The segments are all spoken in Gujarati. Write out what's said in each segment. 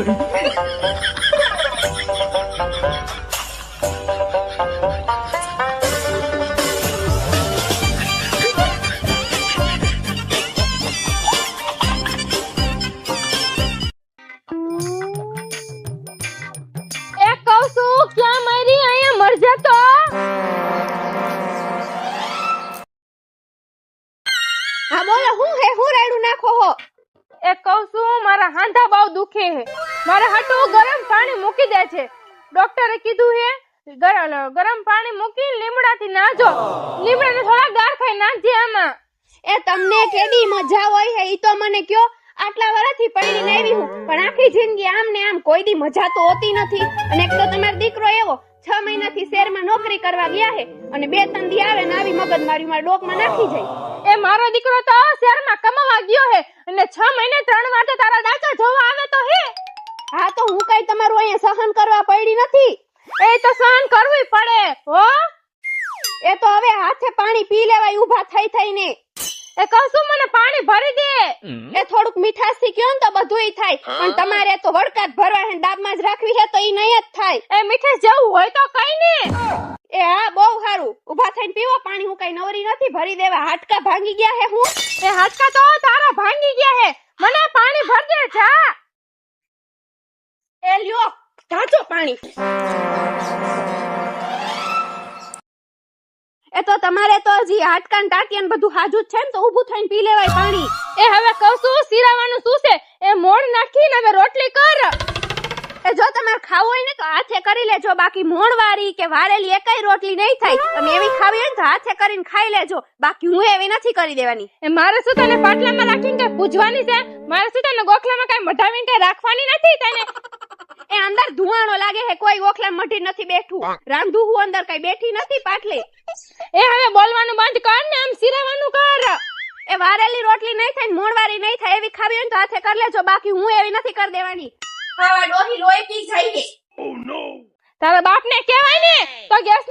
એ એ કહું છું, મારા હાંધા બહુ દુખે હે. મારા હાટુ ગરમ પાણી મૂકી દે છે. ડોક્ટરે કીધું હે ગરમ ગરમ પાણી મૂકી લીમડાથી નાજો. લીમડાને થોડા ગાર ખાઈ નાખજે આમાં. એ તમને કેડી મજા હોય હે, ઈ તો મને કયો, આટલા વર્ષથી પડી આવી હું. પણ આખી જિંદગી આમ ને આમ કોઈ દી મજા તો હોતી નથી. અને એક તો તમારો દીકરો એવો છ મહિનાથી શહેરમાં નોકરી કરવા ગયા હે અને બે ત્રણ દી આવે ને આવી મગજ મારી મારા ડોકમાં નાખી જાય. એ મારો દીકરો તો શહેરમાં કમાવા ગયો હે અને છ મહિને ત્રણ વાર તો તારા દાદા જોવા આવે તો હે. હા તો હું કઈ તમારું અહીંયા સહન કરવા પડી નથી. એ તો સહન કરવું પડે હો. એ તો હવે હાથે પાણી પી લેવાય ઊભા થઈ થઈને. એ કસુ મને પાણી ભરી દે. એ થોડુંક મીઠાશથી કયો ને તો બધુંય થાય. પણ તમારે તો વડકાત ભરવા હે દાબમાં જ રાખવી હે તો ઈ નહીં જ થાય. એ મીઠાશ જવું હોય તો કઈ ને. એ હા બહુ સારું. ઊભા થઈને પીવો પાણી હું કઈ નવરી નથી ભરી દેવા. હાડકા ભાંગી ગયા હે હું? એ હાડકા તો તારા ભાંગી ગયા હે. મને પાણી ભર દે જા. એ લ્યો ઢાંચો પાણી. એ તો તમારે તો હજી હાટકાન ને ટાંટિયા ને બધું હાજુ જ છે ને તો ઊભું થઈને પી લેવાય પાણી. એ હવે કહું છું સિરાવાનું શું છે? એ મોણ નાખીને હવે રોટલી કર. એ જો તમારે ખાવું હોય ને તો હાથે કરી લેજો. બાકી મોણ વાળી કે વારેલી એકાય રોટલી નહીં થાય. તમે એવી ખાવી હોય ને તો હાથે કરીને ખાઈ લેજો. બાકી હું એવી નથી કરી દેવાની. એ મારે શું તને પાટલામાં રાખીને કઈ પૂજવાની છે? મારે શું તને ગોખલામાં કઈ મઢાવીને કઈ રાખવાની નથી તને? એ અંદર ધુવાણો લાગે હે કોઈ ઓખલા મઢી નથી બેઠું. રાંધુ હું અંદર કઈ બેઠી નથી પાટલે. એ હવે બોલવાનું બંધ કર ને આમ સિરાવાનું કર. એ વારેલી રોટલી નહીં થાય મોણવારી નહીં થાય એવી ખાવી હોય તો હાથે કરી લેજો બાકી હું એવી નથી કરી દેવાની. હવે ડોહી લોહી પી જાય તારા બાપને કહેવાય ને તો ગેસનો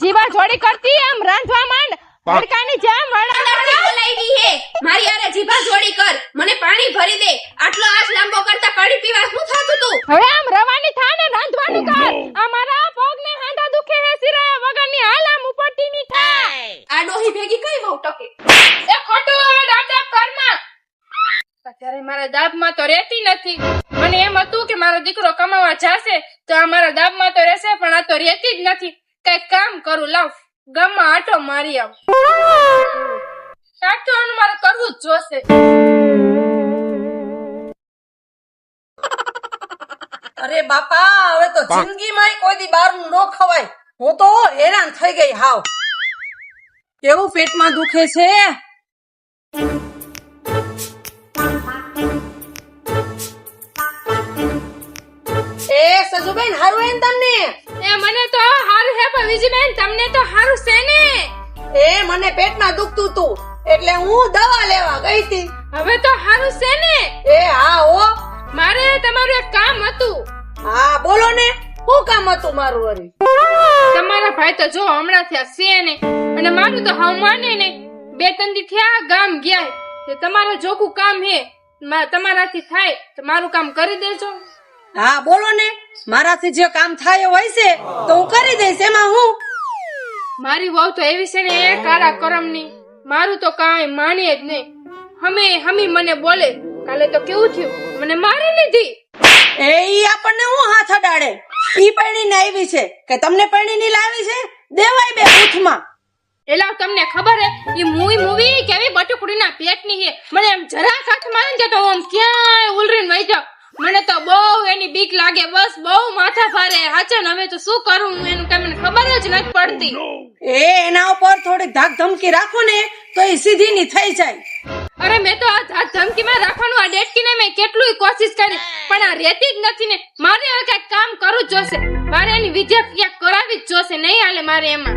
જીવા જોડી કરતી આમ રાંધવા માંડ. ભડકાની જેમ વળા બોલાઈ ગઈ હે. મારી આરે જીભા જોડી કર. મને પાણી ભરી દે. આટલો આજ લાંબો કરતા પાણી પીવા શું થાતું તું? હવે આમ રવાની થાને રાંધવાનું કર. આ મારા પગને હાંડા દુખે હે સિરાયા વગરની હાલ આમ ઉપડતી ની થાય આ ડોહી ભેગી કઈ બહુ ટકે? એ ખોટું આ દાબ દાબ કરમાં અત્યારે મારા દાબમાં તો રહેતી નથી. મને એમ હતું કે મારો દીકરો કમાવા જાશે તો આ મારા દાબમાં તો રહેશે પણ આ તો રહેતી જ નથી. કંઈક કામ કરું? લાવ ગામમાં આટો મારી આવ. કાંઈક તો મારે કરવું જ જોશે. અરે બાપા હવે તો જિંદગીમાં કોઈ દી બારનું ન ખવાય. હું તો હેરાન થઈ ગઈ હાવ. કેવું પેટમાં દુખે છે? એ સજુબેન હારું એમ તમને એ મને તો હારું હે પણ તમને તો હારું છે ને? એ મને પેટમાં દુખતું તું એટલે હું દવા લેવા ગઈ હતી. હવે તો હારું છે ને? એ હા હો. મારે તમારું એક કામ હતું. હા બોલો ને શું કામ હતું મારું વરી તમારા ભાઈ તો જો હમણાં થયા છે ને અને મારું તો હાવ માને ને. બે ત્રણ દી થયા ગામ ગયા. તમારે જોકું કામ હે. તમારાથી થાય તો મારું કામ કરી દેજો. હા બોલો ને. મારાથી જે કામ થાય હોય છે તો હું કરી દઈશ. એમાં હું? મારી વહુ તો એવી છે ને એ કાળા કરમની. મારું તો કાંઈ માને જ નહીં. હમે હમી મને બોલે કાલે તો કેવું થયું? મને મારી લીધી. એ ઈ આપણને હું હાથ અડાડે? ઈ પરણીને આવી છે. કે તમને પરણીને લાવી છે? દેવાય બે ઉઠમાં એલા તમને ખબર હે ઈ મૂવી મૂવી કેવી બટુકડીના પેટની હે મને એમ જરા હાથમાં આવે જતો તો હું ક્યાંય ઉલરીને વહી જાઉં મને તો બહુ એની બીક લાગે બસ બહુ માથા ભારે હાચન હવે તો શું કરું હું એનું કઈ મને ખબર જ નથી પડતી. એ એના ઉપર થોડીક ધાક ધમકી રાખો ને તો એ સીધી ની થઈ જાય. અરે મેં તો આ ધાક ધમકીમાં રાખવાનું આ ડેટકીને મેં કેટલું કોશિશ કરી પણ આ રેતી જ નથી ને મારે હવે કઈ કામ કરવું જ જોશે. મારે એની વિદ્યા ક્યાંક કરાવી જ જોશે નહીં હાલે મારે એમાં.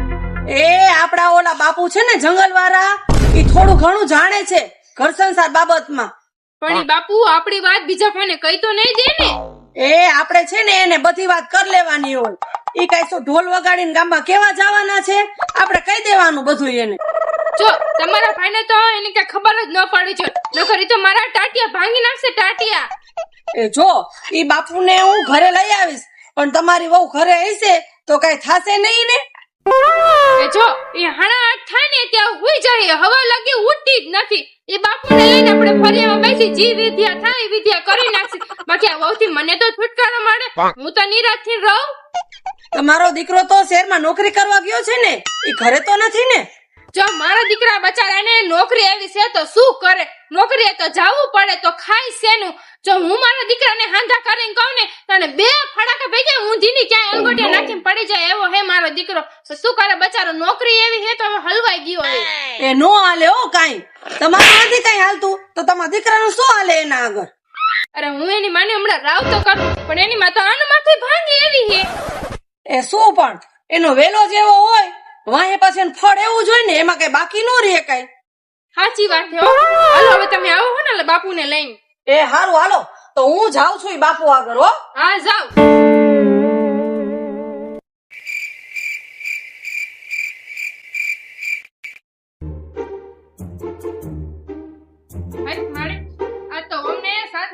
એ આપડા ઓલા બાપુ છે ને જંગલ વાળા એ થોડું ઘણું જાણે છે ઘર સંસાર બાબતમાં. પણ ઈ બાપુ આપણી વાત બીજા કોઈને કહી તો નહીં દે ને. એ આપણે છે ને એને બધી વાત કરી લેવાની હોય. ઈ કઈ શું ઢોલ વગાડીને ગામમાં કેવા જવાના છે? આપણે કહી દેવાનું બધું એને. જો તમારા ભાઈને તો એની કઈ ખબર જ ન પડી છે નકર ઈ તો મારા ટાટિયા ભાંગી નાખશે ટાટિયા. એ જો ઈ બાપુને હું ઘરે લઈ આવીશ. પણ તમારી વહુ ઘરે હશે તો કઈ થાશે નહીં ને? જો, એ હાણા ને ત્યાં હુઈ જાય, હવા લાગી ઉઠતી જ નથી. એ બાપુને લઈને આપણે ફરિયામાં બેસી, જી વિદ્યા થાય વિદ્યા કરી નાખશે. બાકી આ વહુથી મને તો છુટકારો મળે. હું તો નિરાશથી રહું. તમારો દીકરો તો શહેરમાં નોકરી કરવા ગયો છે ને? એ ઘરે તો નથી ને? જો મારા દીકરા બચારાને નોકરી એવી છે તો શું કરે? નોકરીએ તો જાવું પડે તો ખાય શેનું? જો હું મારા દીકરાને હાંધા કરીને કહું ને તને બે ફડાકા ભેગે ધીની ક્યાંય અંગોઠે નાખીને પડી જાય એવો હે મારો દીકરો. તો શું કરે? બચારો નોકરી એવી હે તો હવે હલવાઈ ગયો હે. એ નો હાલે હો કાઈ. તમારું નથી કઈ હાલતું? તો તમારા દીકરાનું શું હાલે એના આગળ? અરે હું એની માને હમણાં રાવ તો કરું પણ એની માં તો આનું માથું ભાંગી એવી હે. એ શું પણ? એનો વેલો જેવો હોય. વાહે એનું ફળ એવું જોઈએ ને એમાં કઈ બાકી નો રહે કઈ. સાચી વાત છે હાલો હવે તમે આવો હો ને બાપુને લઈને. એ હારું હાલો. તો હું જાઉં છું બાપુ આગળ હો. હા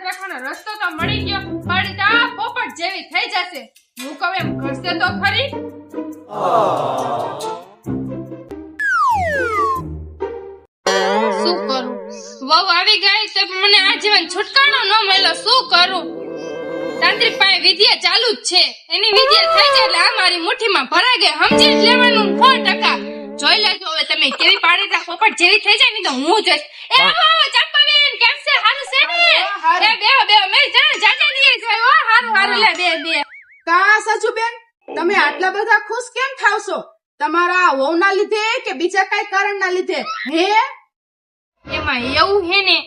રાખવાનો રસ્તો તો મળી ગયો પણ તા પોપટ જેવી થઈ જશે. હું કહું એમ ઘટશે તો ખરી. વહુ આવી ગઈ તો મને આ જીવન છુટકારો ન મળ્યો. શું કરું? તાંત્રિક પાસે વિદ્યા ચાલુ જ છે. એની વિદ્યા થઈ જાય એટલે આ મારી મુઠ્ઠીમાં ભરાઈ ગઈ. સમજી જ લેવાનું સો ટકા. જોઈ લેજો હવે તમે કેવી પાડીતા પોપટ જેવી થઈ જાય ને તો હું જોઈશ. એ આવો ચંપાબેન કેમ છે? હારું છે ને? એ બે બે મેં જાણ જાજા દીએ છે ઓ હારું હારું લે બે બે. કા સચુબેન તમે આટલા બધા ખુશ કેમ થાવ છો? તમારા વહુના લીધે કે બીજા કઈ કારણના લીધે? હે? એમાં એવું હે ને.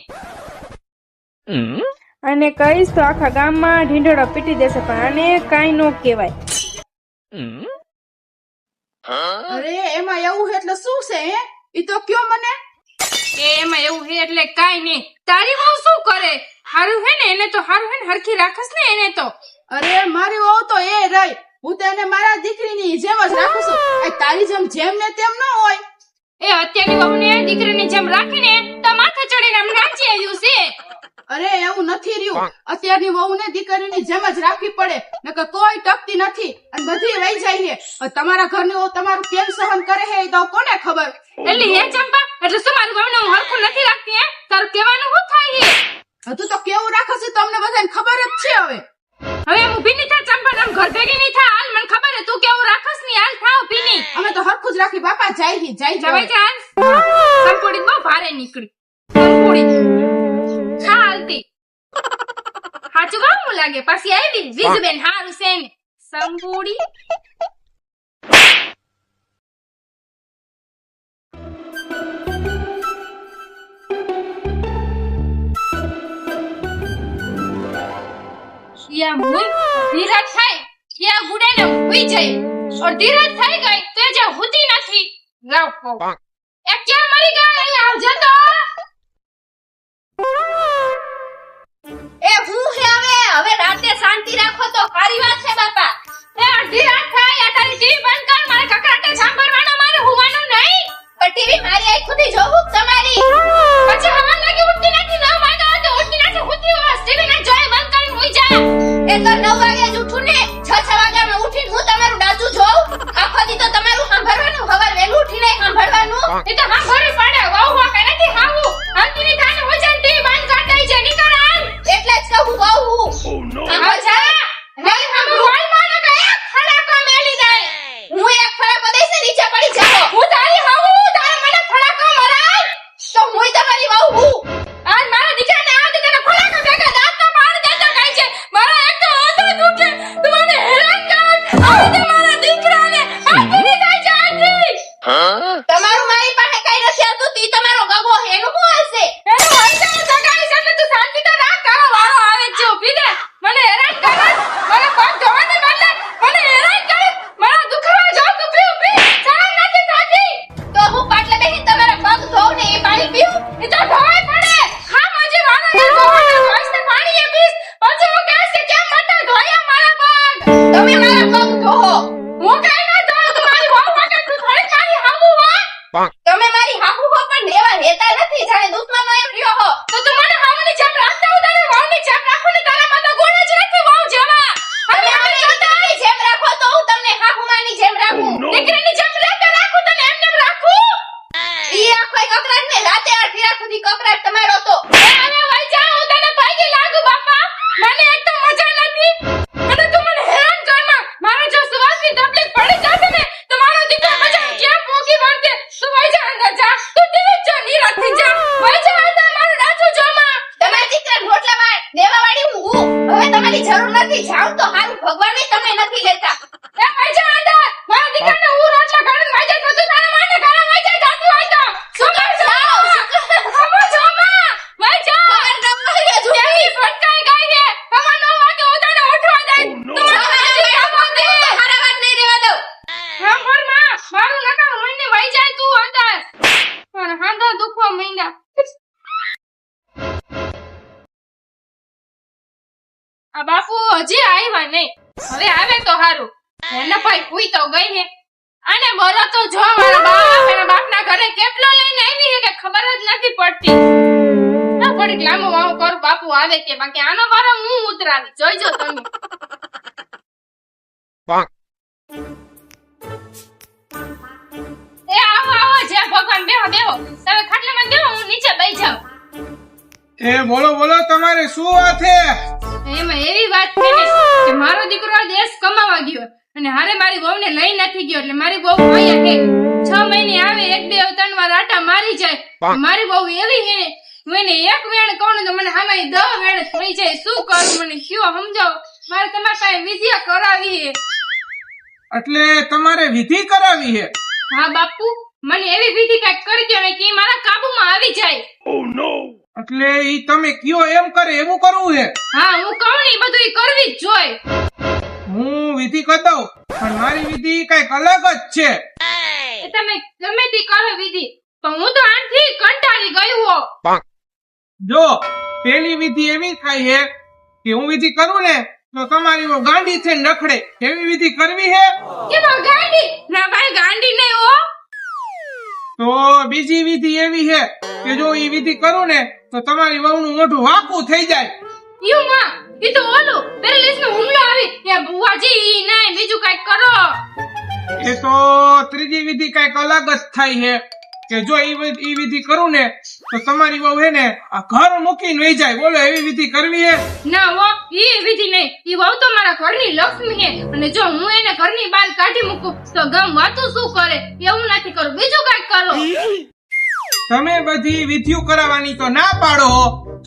અને કહીશ તો આખા ગામમાં ઢીંઢોળો પીટી દેશે પણ આને કાંઈ નો કહેવાય. અરે એમાં એવું હે એટલે શું છે હે? ઈ તો કયો મને? એ એમાં એવું હે એટલે કાઈ નહીં. તારી વહુ શું કરે? હારું હે ને એને તો હારું હે ને હરખી રાખસ ને એને તો. અરે મારી વહુ તો એ રહી. હું તો એને મારા દીકરીની જેમ જ રાખું છું. તારી જેમ જેમ ને તેમ ન હોય. અત્યારની વહુને દીકરીની જેમ રાખીને તો માથે ચડીને આમ નાચી આવ્યું છે. અરે એવું નથી રહ્યું. અત્યારની વહુને દીકરીની જેમ જ રાખવી પડે. નકર કોઈ ટકતી નથી. અને બધી રહી જાય છે. તમારા ઘરની વહુ તમારું કેમ સહન કરે છે એ તો કોને ખબર? એટલે હે ચંપા એટલે શું મારું વહુને હું હરખું નથી રાખતી હે? તારું કહેવાનું શું થાય હતું હજુ તો કેવું રાખે છે તમને બધાને ખબર જ છે હવે. હવે હું ભીની થા ચંપા આમ ઘર ભેગી નહીં થા. હાલ મને ખબર હે તું કેવું રાખસની? હાલ થાવ ભીની. અમે તો હરખું જ રાખી બાપા જાય હી, જાય જવાય છે હાલ. સંપોડી બહુ ભારે નીકળી. સંપોડી. હાલતી. હાચું કામ લાગે? પાછી આવી વીજબેન હારું છે ને સંપોડી. યા મુઈ ધીરજ થાય ત્યાં ગુડેને હુઈ જાય. और ધીરજ થઈ ગઈ તે જે હુતી નથી. લાવ કહું. એ ક્યાં મરી ગઈ અહીં આવજે તો. એ હું હે હવે? હવે રાતે શાંતિ રાખો તો કારી વાત છે બાપા. એ અડધી રાત થાય આ તારી ટીવી બંધ કર મારે કકરાટે સાંભળવાનો મારે હુવાનું નહીં. પણ ટીવી મારી આંખ સુધી જોવું તમારી. પછી હવા લાગી ઉઠતી નથી નવ વાગ્યા તો ઉઠતી નથી હુતી હોસ. ટીવી ના જોઈ બંધ કરી હોઈ જા. એ તો નવ વાગે જ ઉઠું ને. છ છ વાગ્યામાં ઉઠીને હું તમારું ડાચું જોઉં. આખો દી તો તમારું સાંભળવાનું હવાર વહેલું ઉઠીને સાંભળવાનું. એ તો હા 走 કકરાટ ને રાતે અડધી રાત સુધી કકરાટ તમારો તો અરે વઈ જા હું તને પગે લાગુ બાપા. મને એક તો મજા નથી. હુઈ તો ગઈ હે. અને બરો તો જો મારા બાપ એના બાપના ઘરે કેટલો લઈને આવી હે કે ખબર જ નથી પડતી. ના પડી લાંબો વાવ કર બાપુ આવે કે બાકી આનો વારો હું ઉતરાવી. જોઈજો તમે. એ આવો આવો જય ભગવાન બેહો બેહો. તમે ખાટલામાં બેહો હું નીચે બેસી જાઉં. એ બોલો બોલો તમારે શું વાત છે એમાં એવી વાત છે ને કે મારો દીકરો આ દેશ કમાવા ગયો. અને હારે મારી વહુને લઈ નથી ગયો એટલે મારી વહુ અહીંયા હે છ મહિને આવે એક બે ત્રણ વાર આટા મારી જાય. મારી વહુ એવી હે મને એક વેણ કહું તો મને આમાં દહ વેણ થઈ જાય. શું કરું મને કયો સમજાવો? મારે તમારી પાસે વિધિ કરાવી હે એટલે તમારે વિધિ કરાવી હે હા બાપુ. મને એવી વિધિ કંઈક કરી દો ને કે મારા કાબુમાં આવી જાય. એટલે ઈ તમે કયો એમ કરે એવું કરવું છે? હા હું કહું ને બધું ઈ કરવી જ જોઈએ હું વિધિ કરી પણ મારી વિધિ કંઈક અલગ જ છે. તમે ગમે તે કરો વિધિ પણ હું તો આનથી કંટાળી હો. જો પેલી વિધિ એવી થાય છે કે હું વિધિ કરું ને તો તમારી વો ગાંડી છે નખડે એવી વિધિ કરવી છે? કે ગાંડી? ના ભાઈ ગાંડી નહીં હો. તો બીજી વિધિ એવી છે કે જો ઈ વિધિ કરું ને તો તમારી વહુનું મોઢું વાકું થઈ જાય. યુ માં ઈ તો ઓલું પેરેલિસ નો હુમલો આવી. એ બુવાજી નહીં બીજું કંઈક કરો. એ તો ત્રીજી વિધિ કંઈક અલગ જ થાય છે. કે જો એ ઈ વિધિ કરું ને તો તમારી વહુ હે ને આ ઘર મૂકીને વહી જાય. બોલો એવી વિધિ કરવી હે? ના વો ઈ વિધિ નહીં. ઈ વહુ તો મારા ઘરની લક્ષ્મી હે. અને જો હું એને ઘરની બહાર કાઢી મૂકું તો ગમ વાતું શું કરે? એવું નથી કરું. બીજું કંઈક કરો. તમે બધી વિધિઓ કરાવવાની તો ના પાડો,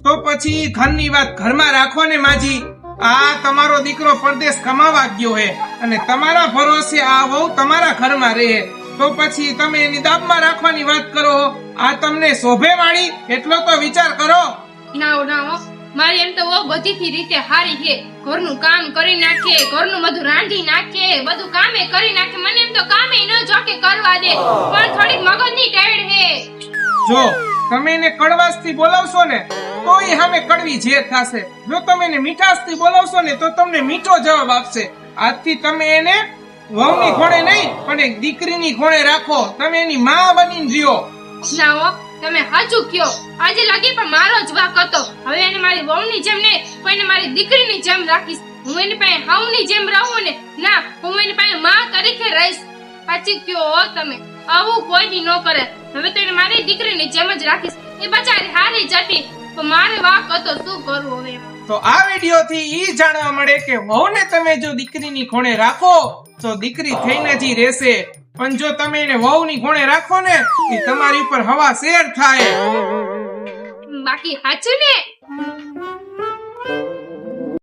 તો પછી ઘરની વાત ઘરમાં રાખો ને માજી. આ તમારો દીકરો પરદેશ કમાવા ગયો હે અને તમારા ભરોસે આ વહુ તમારા ઘરમાં રહે. તો પછી તમે એની દાબમાં રાખવાની વાત કરો. આ તમને શોભે વાળી એટલો તો વિચાર કરો. ના ના મારી એમ તો બધી બધીથી રીતે હારી છે. ઘરનું કામ કરી નાખે, ઘરનું બધું રાંધી નાખે, બધું કામે કરી નાખે. મને એમ તો કામે ન જોકે કરવા દે. પણ થોડીક મગજની ટેડ હે. જો તમે એને કડવાશથી બોલાવશો ને તો એ સામે કડવી જે થશે. જો તમે એને મીઠાશથી બોલાવશો ને, તો તમને મીઠો જવાબ આપશે. આજથી તમે એને વહુની ખોણે નહીં, પણ એક દીકરીની ખોણે રાખો. તમે એની માં બનીને જીઓ ના તમે સાચું કયો આજે લાગી પણ મારો જ વાક હતો. હવે એને મારી વહુની જેમ નહીં, પણ એને મારી દીકરીની જેમ રાખીશ. હું એની પાસે હાઉની જેમ રહું ને, ના, હું એની પાસે માં તરીકે રહીશ. સાચી કયો તમે. આવું કોઈ દી ન કરે. હવે તો એને મારી દીકરીની જેમ જ રાખીશ. એ બચારી હારી જતી. તો મારે વાક હતો શું કરવું હવે તો આ વીડિયો થી ઈ જાણવા મળે કે વહુને તમે જો દીકરીની ખોણે રાખો તો દીકરી થઈને જ રહેશે. પણ જો તમે એને વહુની ખોણે રાખો ને એ તમારી ઉપર હવા શેર થાય. બાકી સાચું ને?